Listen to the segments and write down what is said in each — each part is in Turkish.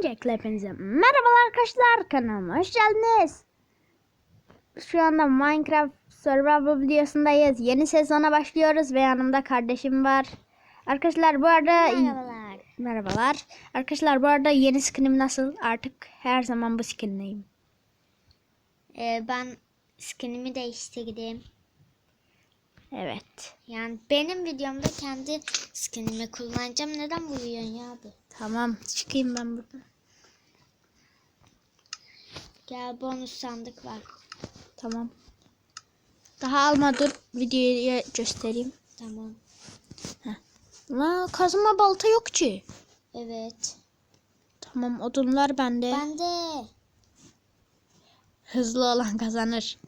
Öncelikle hepinize merhabalar arkadaşlar kanalıma hoş geldiniz. Şu anda Minecraft Survival videosundayız. Yeni sezona başlıyoruz ve yanımda kardeşim var. Arkadaşlar bu arada Merhabalar. merhabalar. Arkadaşlar bu arada yeni skinim nasıl? Artık her zaman bu skinleyim. Ee, ben skinimi değiştirdim. Evet. Yani benim videomda kendi skinimi kullanacağım. Neden vuruyorsun ya abi? Tamam çıkayım ben buradan. Gel bonus sandık var. Tamam. Daha alma dur videoyu göstereyim. Tamam. La kazma balta yok ki. Evet. Tamam odunlar bende. Ben de. Hızlı olan kazanır.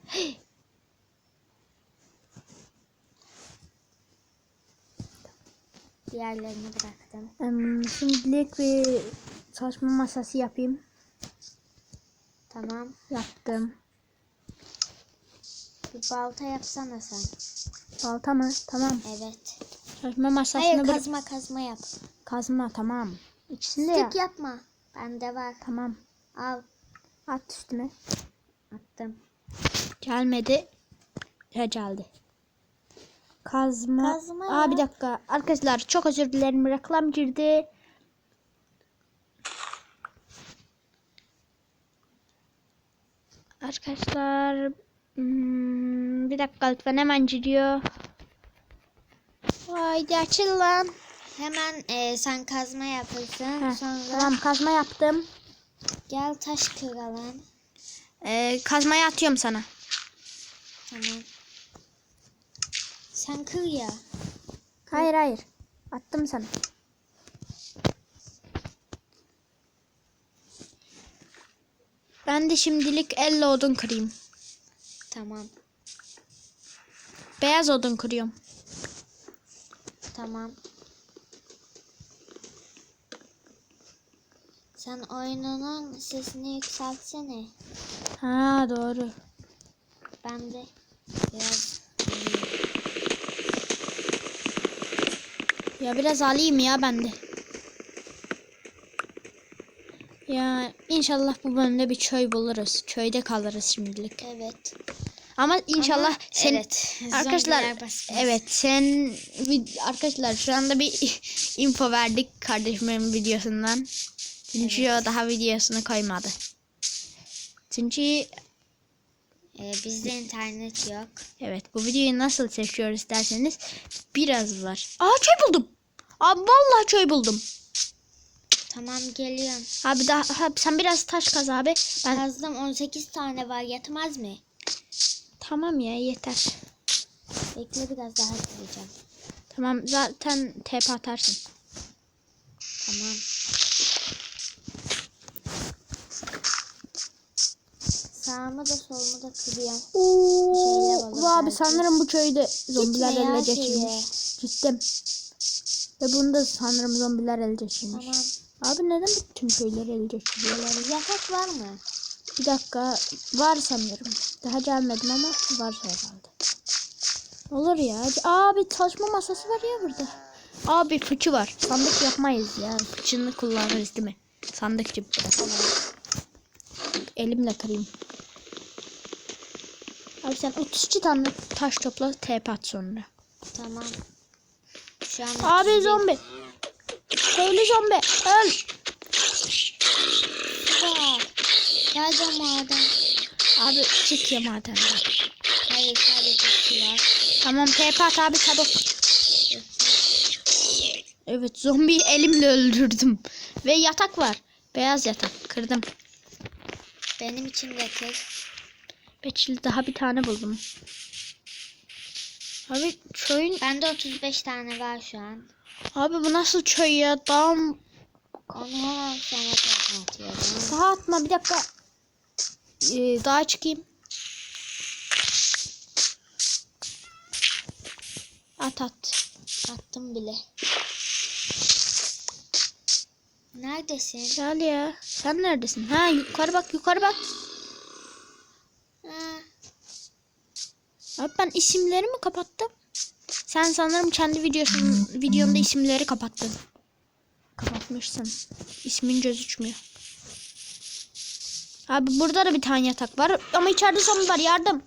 Diğerlerini bıraktım. Şimdilik bir çalışma masası yapayım. Tamam. Yaptım. Bir balta yapsana sen. Balta mı? Tamam. Evet. Çalışma masasını Hayır bırak- kazma kazma yap. Kazma tamam. İkisini. Stik yapma. Bende var. Tamam. Al. At üstüne. Attım. Gelmedi. Ya geldi. Kazma. Kazma Aa ya. bir dakika. Arkadaşlar çok özür dilerim. Reklam girdi. Arkadaşlar hmm, bir dakika lütfen hemen giriyor. Haydi açıl lan. Hemen e, sen kazma. Heh, Sonra Tamam kazma yaptım. gel taş kıralım. Ee, kazmayı atıyorum sana. Tamam. Sen kır ya. Hayır hayır. Attım sana. Ben de şimdilik elle odun kırayım. Tamam. Beyaz odun kırıyorum. Tamam. Sen oyununun sesini yükseltsene. Ha doğru. Ben de biraz Ya biraz alayım ya ben de. Ya inşallah bu bölümde bir köy buluruz. Köyde kalırız şimdilik. evet. Ama inşallah Ama sen evet, arkadaşlar evet sen arkadaşlar şu anda bir info verdik kardeşimin videosundan. Çünkü o daha videosunu koymadı. Çünkü Ee, bizde internet yok. evet bu videoyu nasıl çekiyoruz derseniz biraz var. Aa köy buldum. Abi vallahi köy buldum. Tamam geliyorum. Abi daha abi sen biraz taş kaz abi. Ben Kazdım 18 tane var yetmez mi? tamam ya yeter. Bekle biraz daha kıracağım. Tamam zaten TP atarsın. Tamam. Sağımı da solumu da kırıyorum. Oo, Şeyler olur bu abi belki. sanırım bu köyde zombiler şeye. geçirmiş. Gittim. Ve bunda sanırım zombiler ele geçirmiş. Tamam. Abi neden bütün köyleri ele geçiriyorlar? Yatak var mı? Bir dakika var sanırım. Daha gelmedim ama var herhalde. Olur ya. Abi çalışma masası var ya burada. Abi fıçı var. Sandık yapmayız ya. Fıçını kullanırız değil mi? Sandıkçı. Elimle kırayım. Abi sen 32 tane taş topla TP at sonra. Tamam. Şu an Abi 31. zombi. Köylü zombi. Öl. Aa, Geleceğim madem. Abi çık ya madem. Hayır sadece var. Tamam TP at abi çabuk. Evet zombiyi elimle öldürdüm. Ve yatak var. Beyaz yatak. Kırdım. Benim için de kır. Beçil daha bir tane buldum. Abi köyün... Bende 35 tane var şu an. Abi bu nasıl köy ya? Dağım... Hemen sonra tekrar atıyorum. Daha atma bir dakika. Ee, daha çıkayım. At at. Attım bile. Neredesin? Gel ya. Sen neredesin? Ha yukarı bak yukarı bak. Ha, Abi ben isimleri mi kapattım? Sen sanırım kendi videosun, videonda isimleri kapattın. Kapatmışsın. İsmin gözükmüyor. Abi burada da bir tane yatak var ama içeride zombi var yardım.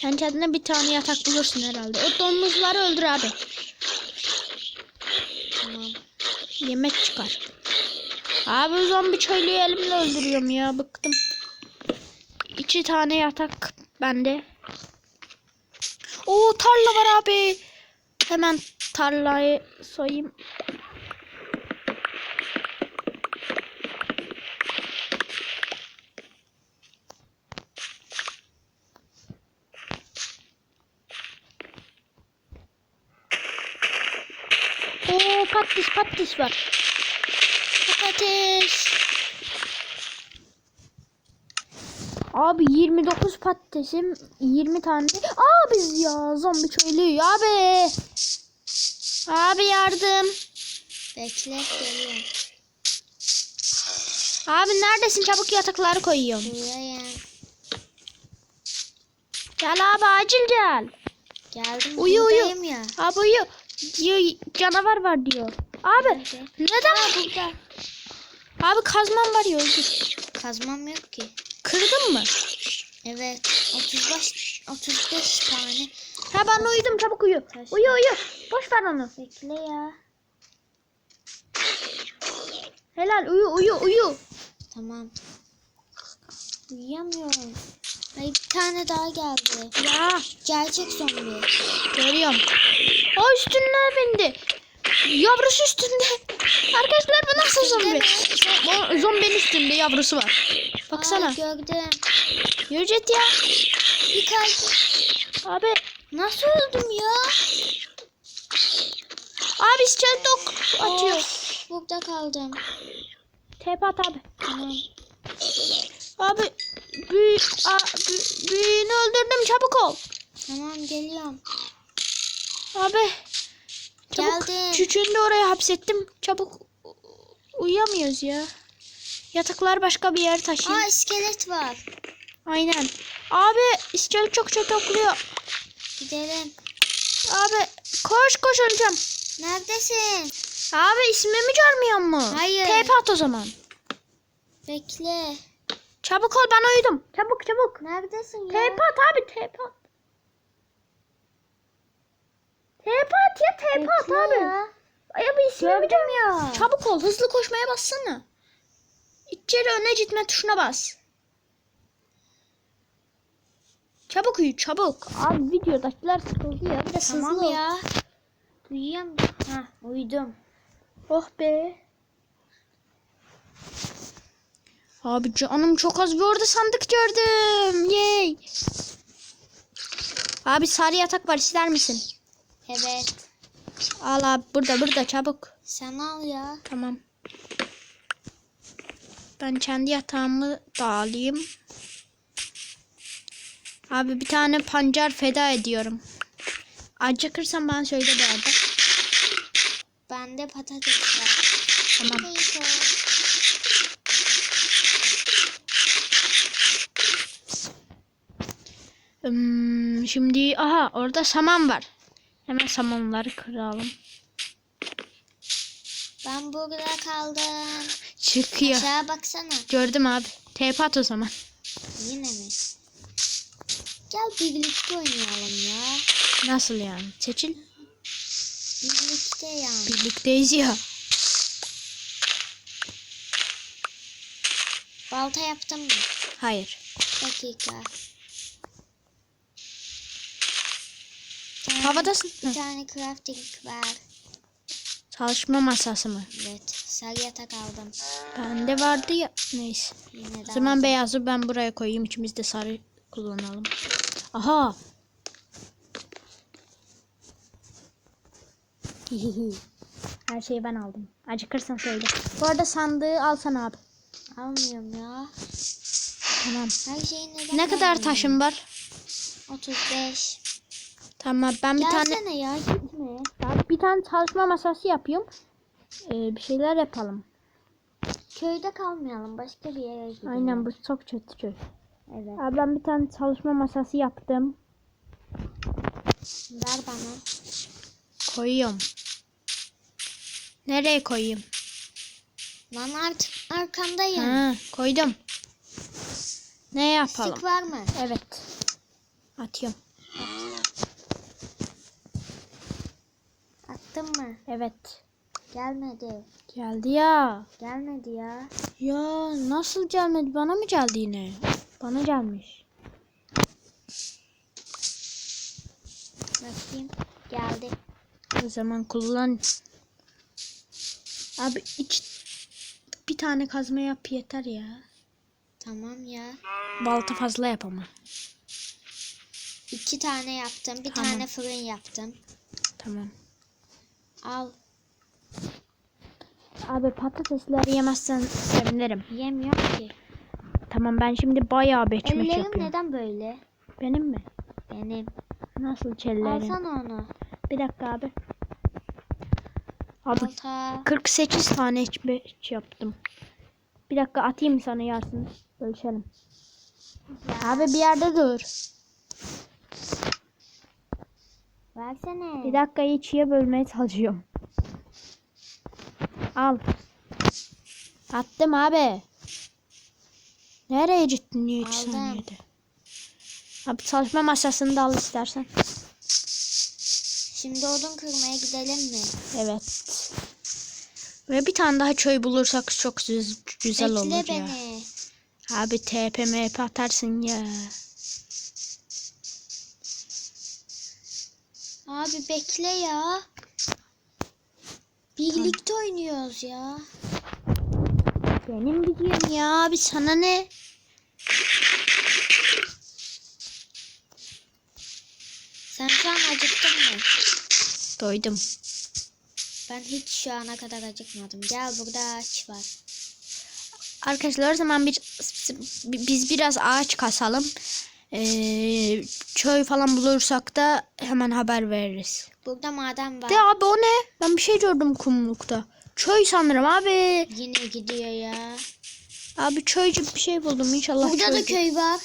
Sen kendine bir tane yatak bulursun herhalde. O domuzları öldür abi. Tamam. Yemek çıkar. Abi zombi köylüyü elimle öldürüyorum ya bıktım. İki tane yatak bende. Oo tarla var abi. Hemen tarlayı soyayım. Oo patates patates var. Patates. Abi 29 patatesim 20 tane. Aa biz ya zombi köylü abi. Abi yardım. Bekle geliyorum. Abi neredesin? Çabuk yatakları koyuyorum. Buraya. Gel abi acil gel. Geldim Uyu, uyu. ya. Abi uyu. Diyor canavar var diyor. Abi Nerede? neden burada? Abi kazmam var ya öldür. Kazmam yok ki. Kırdın mı? Evet. 35 35 tane. Ha ben uyudum çabuk uyu. Taş. Uyu uyu. Boş ver onu. Bekle ya. Helal uyu uyu uyu. Tamam. Uyuyamıyorum. Ay bir tane daha geldi. Ya Gerçek zombi. görüyorum. O üstüne bindi. Yavrusu üstünde. Arkadaşlar bu nasıl zombi? Zombinin üstünde yavrusu var. Baksana. Ay, gördüm. Yürücet ya. Bir kalp. Abi. Nasıl öldüm ya? Abi iskelet ok atıyor. Of, burada kaldım. Tepe at abi. Tamam. Abi. Büyü, a, bü- büyüğünü öldürdüm çabuk ol. Tamam geliyorum. Abi. Çabuk. Geldim. Küçüğünü de oraya hapsettim. Çabuk. Uyuyamıyoruz ya. Yataklar başka bir yere taşıyın. Aa iskelet var. Aynen. Abi iskelet çok çok okluyor. Gidelim. Abi koş koş öleceğim. Neredesin? Abi ismimi görmüyor mu? Hayır. TP at o zaman. Bekle. Çabuk ol ben uyudum. Çabuk çabuk. Neredesin ya? TP at abi TP at. TP at ya TP at abi. ya. Abi ismimi görmüyor. ya. Çabuk ol hızlı koşmaya bassana. İçeri öne gitme tuşuna bas. Çabuk uyu çabuk. Abi videodakiler sıkıldı ya. Biraz hızlı Tamam ol. ya. Uyuyam. Ha uyudum. Oh be. Abi canım çok az bir orada sandık gördüm. Yay. Abi sarı yatak var ister misin? Evet. Al abi burada burada çabuk. Sen al ya. Tamam. Ben kendi yatağımı da alayım. Abi bir tane pancar feda ediyorum. Acıkırsan bana söyle bu arada. Bende patates var. Tamam. Neyse. Hmm, şimdi aha orada saman var. Hemen samanları kıralım. Ben burada kaldım. Çıkıyor. Aşağı baksana. Gördüm abi. TP at o zaman. Yine mi? Gel birlikte oynayalım ya. Nasıl yani? Seçil. Birlikte yani. Birlikteyiz ya. Balta yaptım mı? Hayır. Dakika. Havadasın. Bir tane crafting var. Çalışma masası mı? Evet. Sarı yatak aldım. Bende vardı ya. Neyse. Yine O zaman aldım. beyazı ben buraya koyayım. İkimiz de sarı kullanalım. Aha. Her şeyi ben aldım. Acıkırsan söyle. Bu arada sandığı alsan abi. Almıyorum ya. Tamam. Her şeyi neden Ne kadar taşın var? 35. Tamam ben bir tane Gelsene ya gitme. Ya bir tane çalışma masası yapıyorum. Ee, bir şeyler yapalım. Köyde kalmayalım. Başka bir yere gidelim. Aynen bu çok kötü köy. Evet. Abi ben bir tane çalışma masası yaptım. Ver bana. Koyuyorum. Nereye koyayım? Lan artık arkandayım. Ha, koydum. Ne yapalım? Sık var mı? Evet. Atıyorum. Evet. Gelmedi. Geldi ya. Gelmedi ya. Ya nasıl gelmedi? Bana mı geldi yine? Bana gelmiş. Bakayım. Geldi. O zaman kullan. Abi iç bir tane kazma yap yeter ya. Tamam ya. Balta fazla yap ama. İki tane yaptım. Bir Tamam. tane fırın yaptım. Tamam. Al. Abi patatesleri yemezsen sevinirim. Yemiyor ki. Tamam ben şimdi bayağı Ellerim yapıyorum. neden böyle? Benim mi? Benim. Nasıl çellerim? Alsana onu. Bir dakika abi. Abi Alta. 48 tane beç yaptım. Bir dakika atayım sana Yasin. Ölçelim. Abi bir yerde dur. Versene. Bir dakika ikiye bölmeye çalışıyorum. Al. Attım abi. Nereye gittin niye iki Aldım. saniyede? Abi çalışma masasını da al istersen. Şimdi odun kırmaya gidelim mi? Evet. Ve bir tane daha köy bulursak çok güz- güzel Bekle olur ya. beni. Abi TP MP atarsın ya. Abi bekle ya. Birlikte oynuyoruz ya. Benim biliyorum ya abi sana ne? Sen şu an acıktın mı? Doydum. Ben hiç şu ana kadar acıkmadım. Gel burada aç var. Arkadaşlar o zaman bir, biz biraz ağaç kasalım. Ee, köy falan bulursak da hemen haber veririz. Burada maden var. De abi o ne? Ben bir şey gördüm kumlukta. Köy sanırım abi. Yine gidiyor ya. Abi köycü bir şey buldum inşallah. Burada da köydür. köy var.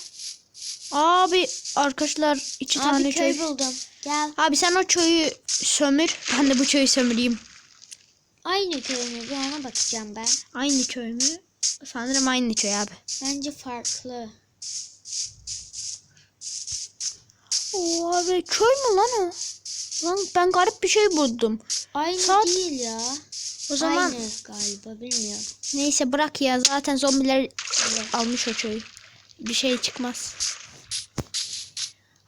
Abi arkadaşlar iki Abi tane köy köy. buldum. Gel. Abi sen o köyü sömür. Ben de bu köyü sömüreyim. Aynı köy mü? Bir ona bakacağım ben. Aynı köy mü? Sanırım aynı köy abi. Bence farklı. Oo abi köy mü lan o? Lan ben garip bir şey buldum. Aynı Saat- değil ya. O zaman Aynı galiba bilmiyorum. neyse bırak ya zaten zombiler almış o köyü. Bir şey çıkmaz.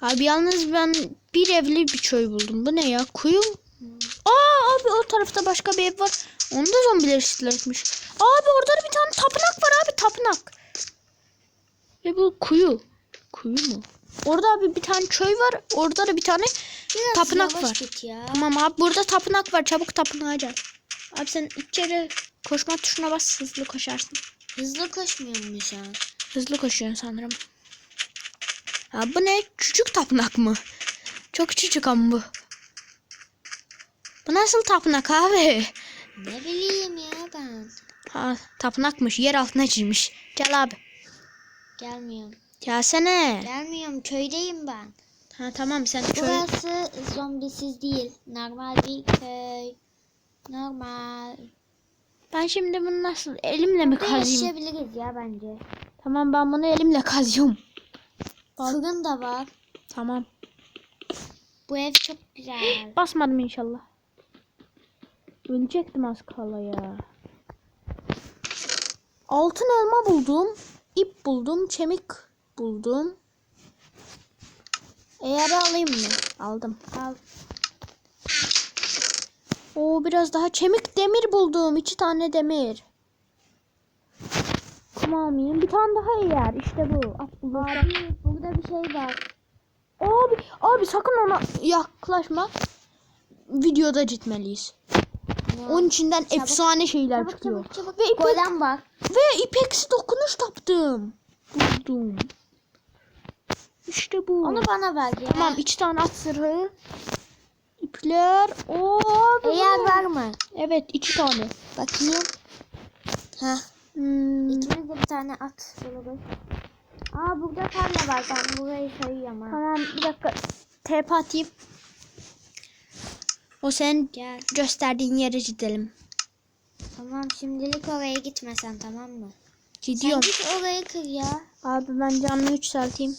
Abi yalnız ben bir evli bir köy buldum. Bu ne ya? Kuyu? Aa abi o tarafta başka bir ev var. Onu da zombiler istila etmiş. Abi orada da bir tane tapınak var abi tapınak. Ve bu kuyu. Kuyu mu? Orada abi bir tane köy var. Orada da bir tane Biraz tapınak var. ya. Tamam abi burada tapınak var. Çabuk tapınağa gel. Abi sen içeri koşma tuşuna bas hızlı koşarsın. Hızlı koşmuyor mu şu an? Hızlı koşuyorsun sanırım. Ha bu ne? Küçük tapınak mı? Çok küçük ama bu. Bu nasıl tapınak abi? Ne bileyim ya ben. Ha tapınakmış. Yer altına girmiş. Gel abi. Gelmiyorum. Gelsene. Gelmiyorum. Köydeyim ben. Ha tamam sen köy. Burası zombisiz değil. Normal bir köy. Normal. Ben şimdi bunu nasıl elimle mi Burada kazıyım? yaşayabiliriz ya bence. Tamam ben bunu elimle kazıyorum. Fırın da var. Tamam. Bu ev çok güzel. Basmadım inşallah. Ölecektim az kala ya. Altın elma buldum. ip buldum. Çemik buldum. Eğer alayım mı? Aldım. Al. Oo biraz daha çemik demir buldum. İki tane demir. Kum almayayım. Bir tane daha eğer. İşte bu. At bu. Abi burada bir şey var. Abi, abi sakın ona yaklaşma. Videoda gitmeliyiz. Onun içinden efsane şeyler Çabuk çıkıyor. çabuk çabuk. Ve ipek, Golem var. ve ipeksi dokunuş taptım. Buldum. İşte bu. Onu bana ver ya. Tamam iki tane at zırhı. İpler. Oo Eğer var mı? Evet iki tane. Bakayım. Heh. Hmm, İkimiz de bir tane at buluruz. Aa burada tarla var. Ben burayı sayıyorum ha. tamam bir dakika. TP atayım. O sen Gel. gösterdiğin yere gidelim. Tamam şimdilik oraya gitmesen tamam mı? Sen Gidiyorum. git oraya kır ya. Abi ben canlı yükselteyim.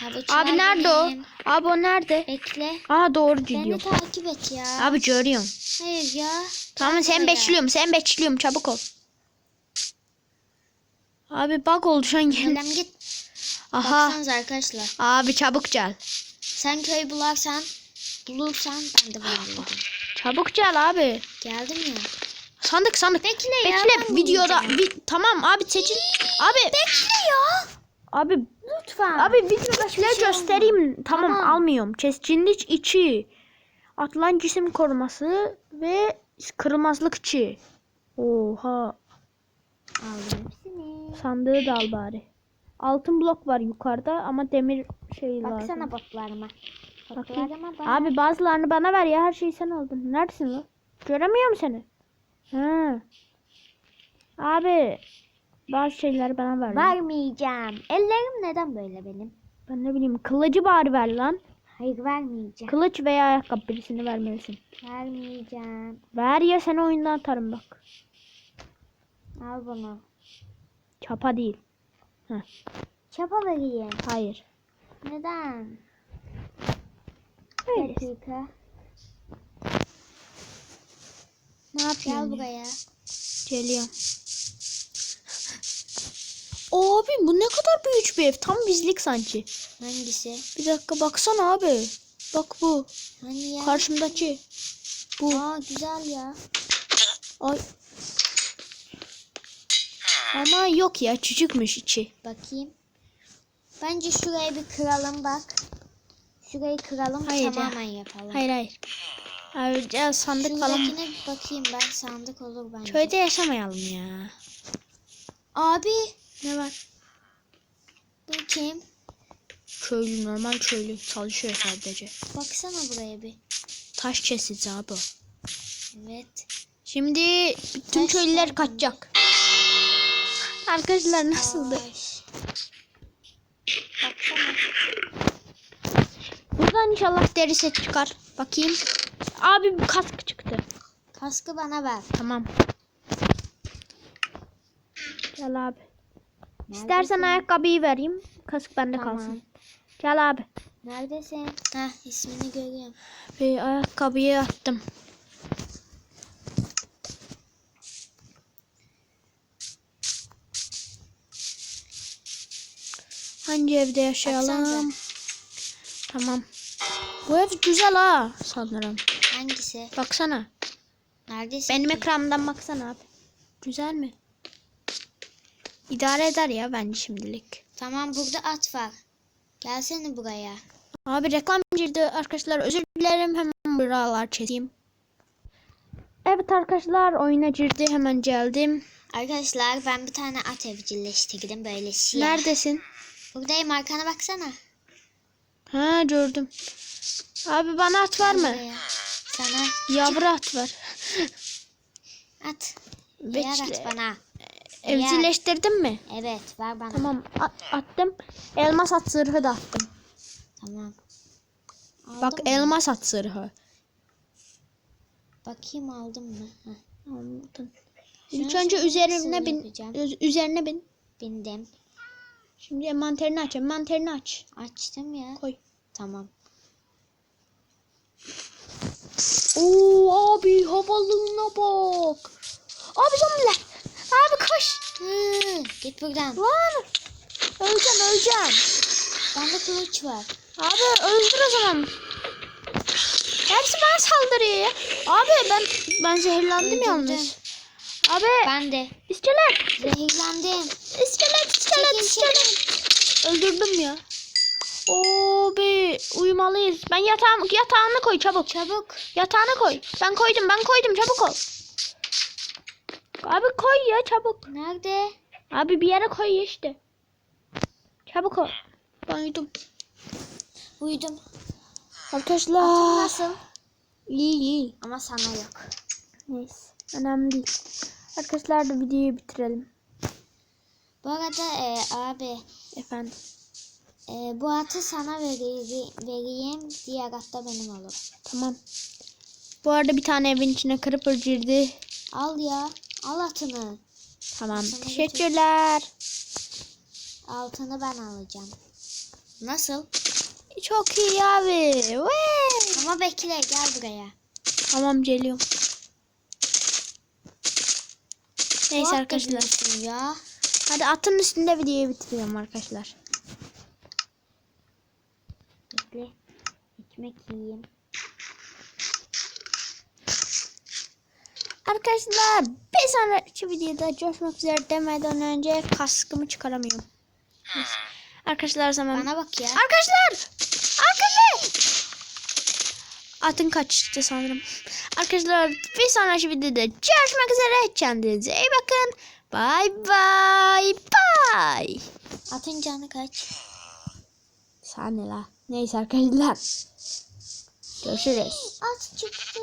Havuçlar Abi nerede o? Abi o nerede? Bekle. Aa doğru Beni gidiyor. takip et ya. Abi görüyorum. Hayır ya. Tamam sen bekliyorum. Sen bekliyorum. Çabuk ol. Abi bak oldu şu an gel. Adam git. Aha. Baksanıza arkadaşlar. Abi çabuk gel. Sen köy bularsan bulursan ben de bulurum. Çabuk gel abi. Geldim ya. Sandık sandık. Bekle ya, Bekle videoda. Vi- tamam abi seçin. Abi. Bekle ya. Abi Lütfen. abi şöyle şey göstereyim. Tamam, Tamam. almıyorum. Keskinlik 2. Atılan cisim koruması ve kırılmazlık 2. Oha. Aldım hepsini. Sandığı da al bari. Altın blok var yukarıda ama demir şey lazım. Baksana botlarıma. Botlarıma. Abi bazılarını bana ver ya her şeyi sen aldın. Neredesin lan? Göremiyorum seni. Ha. Abi bazı şeyleri bana ver. lan. Vermeyeceğim. Ellerim neden böyle benim? Ben ne bileyim kılıcı bari ver lan. Hayır vermeyeceğim. Kılıç veya ayakkabı birisini vermelisin. Vermeyeceğim. Ver ya seni oyundan atarım bak. Al bunu. Çapa değil. Çapa vereyim. Hayır. Neden? Öyle. Dakika. Ne yapıyorsun? Gel ya? buraya. Geliyorum. Abi bu ne kadar büyük bir ev. Tam bizlik sanki. Hangisi? Bir dakika baksana abi. Bak bu. Hani ya? Karşımdaki. Bu. Aa güzel ya. Ay. Ama yok ya küçükmüş içi. Bakayım. Bence şurayı bir kıralım bak. Şurayı kıralım Hayır ya. tamamen yapalım. Hayır hayır. Ayrıca sandık falan. Şuradakine bir bakayım ben sandık olur bence. Köyde yaşamayalım ya. Abi Ne var? bu kim? Köylü normal köylü çalışıyor sadece. Baksana buraya bir. Taş kesici abi. Evet. Şimdi tüm Taş köylüler kaçacak. Arkadaşlar nasıldı? Ay. Baksana. Buradan inşallah deri set çıkar. Bakayım. Abi bir kask çıktı. Kaskı bana ver. Tamam. Gel abi. Neredesin? İstersen ayakkabıyı vereyim. Kask bende Tamam. kalsın. Gel abi. Neredesin? Heh ismini görüyorum. Bir ayakkabıyı attım. Hangi evde yaşayalım? Tamam. Bu ev güzel ha sanırım. Hangisi? Baksana. Neredesin Benim ki? ekranımdan baksana abi. Güzel mi? İdare eder ya bence şimdilik. Tamam burada at var. Gelsene buraya. Abi reklam girdi arkadaşlar özür dilerim hemen buralar çekeyim. Evet arkadaşlar oyuna girdi hemen geldim. Arkadaşlar ben bir tane at evcilleştirdim böyle siyah. Neredesin? Buradayım arkana baksana. Ha gördüm. Abi bana at var mı? Buraya. Sana Yavru at var. at. Bekle. at bana. Evcilleştirdin mi? Evet ver bana. Tamam a- attım. Elmas at zırhı da attım. Tamam. Aldın Bak mı? elmas at zırhı. Bakayım aldım mı? Heh, Aldın. Şunu İlk önce üzerine bin. yapacağım? Üz- Üzerine bin. bindim. Şimdi envanterini aç. Envanterini aç. Açtım ya. Koy. Tamam. Oo abi havalına bak. Abi zombiler. Hı, git buradan. Lan. Öleceğim öleceğim. Bende kılıç var. Abi öldür o zaman. Hepsi bana saldırıyor ya. Abi ben ben zehirlendim Öldürdüm. yalnız. Abi Ben de. iskelet. Zehirlendim. İskelet iskelet iskelet. Öldürdüm ya. Abi uyumalıyız. Ben yatağım yatağını koy çabuk. Çabuk. Yatağını koy. Ben koydum ben koydum çabuk ol. Abi koy ya çabuk. Nerede? Abi bir yere koy ya işte. Çabuk ol. Ben uyudum. Uyudum. Arkadaşlar. Nasıl? İyi iyi. Ama sana yok. Neyse. Önemli değil. Arkadaşlar da videoyu bitirelim. Bu arada e, abi Efendim. e, bu atı sana vereyim, vereyim. Diğer at da benim olur. Tamam. Bu arada bir tane evin içine creeper girdi. Al ya. Al atını. Tamam. Sana Teşekkürler. Altını ben alacağım. Nasıl? Çok iyi abi. Vay. Ama bekle gel buraya. Tamam geliyorum. Neyse da arkadaşlar. Ya. Hadi atın üstünde videoyu bitiriyorum arkadaşlar. Bekle. Ekmek yiyeyim. Arkadaşlar bir sonraki videoda coşmak üzere demeden önce kaskımı çıkaramıyorum. Neyse. Arkadaşlar o zaman. Bana bak ya. Arkadaşlar! Arkadaşlar! Atın kaçtı sanırım. Arkadaşlar bir sonraki videoda görüşmek üzere. Kendinize iyi bakın. Bye bye bye. Atın canı kaç? Sahne la. Neyse arkadaşlar. Görüşürüz. At çıktı.